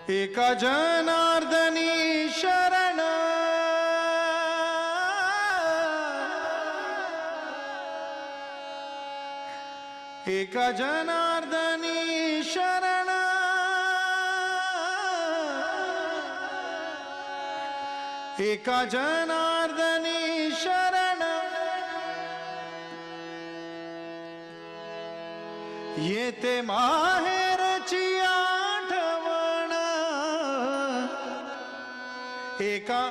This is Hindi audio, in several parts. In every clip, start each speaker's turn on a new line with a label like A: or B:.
A: एका जनार्दनी शरण। एक जनार्दनी शरण। एक जनार्दनी शरण। येते माहेरची आठवण एका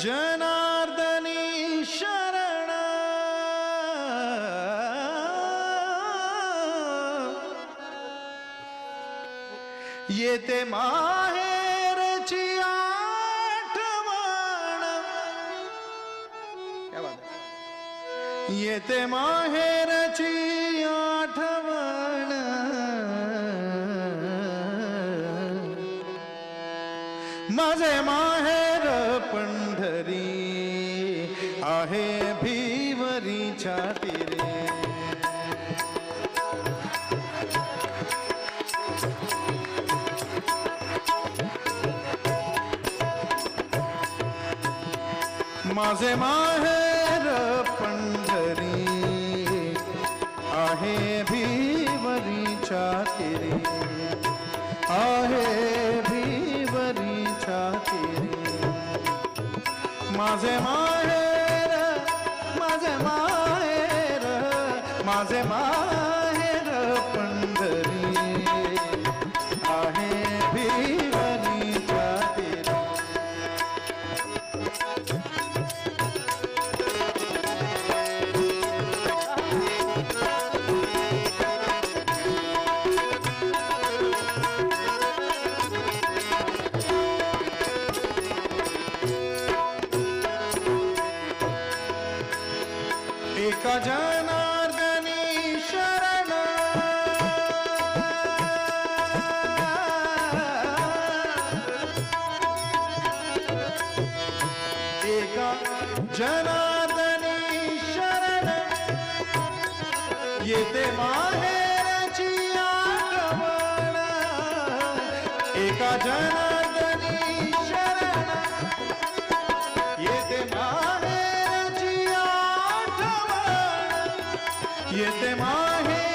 A: जनार्दनी शरण। येते माहेरची आठवण है? येते माहेरची आठवण माझे माहेर माझे माहेर पंढरी, आहे भिवरीच्या तीरे आहे भिवरीच्या तीरे माझे माहेर माझे माहेर माझे माहेर जनार्दनी शरण। येते माहेरची आठवण एका शरण। येते माहेरची आठवण येते माहेरची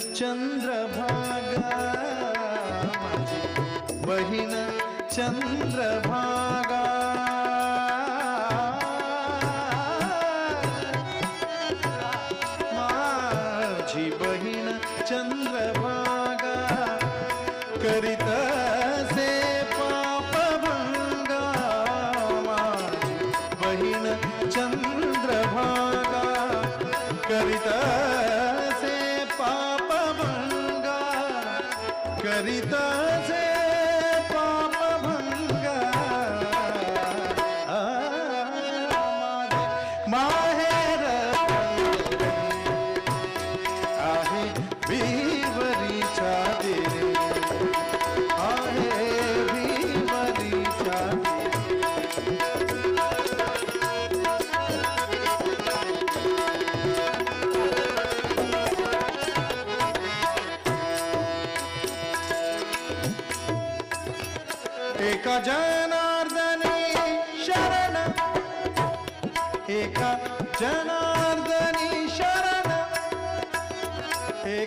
A: चंद्रभागा माझी बहीण चंद्रभागा। माझी बहीण चंद्रभागा करीत से पापभंगा माझी बहीण चंद्रभागा करीत करीत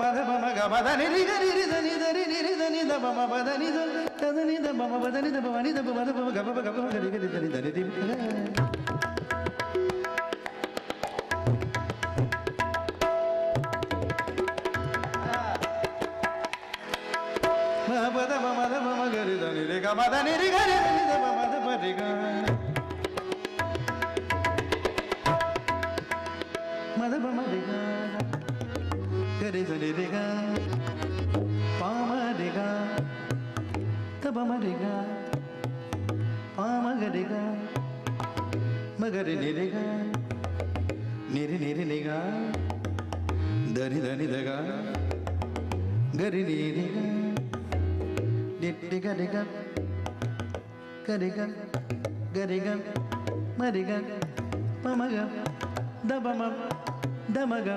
A: మద మమ గమద నిరి గరి నిద నిద రి నిరి ద నిద మమ పద నిద తద నిద మమ పద నిద మమ నిద మద
B: మమ గమ గమ గరి గరి ద నిద నిది మమ పద మమ మమ గరి ద నిరి గమ ద నిరి గరి ద మమ ద పరి గ re do re re ga pa ma re ga ta ba ma re ga pa ma ga re ga ma ga re re re ga ne re ne re ne ga da ni da ni da ga ga re re re ga de de ga de ga ga re ga ga re ga ma re ga pa ma ga da ba
A: ma da ma ga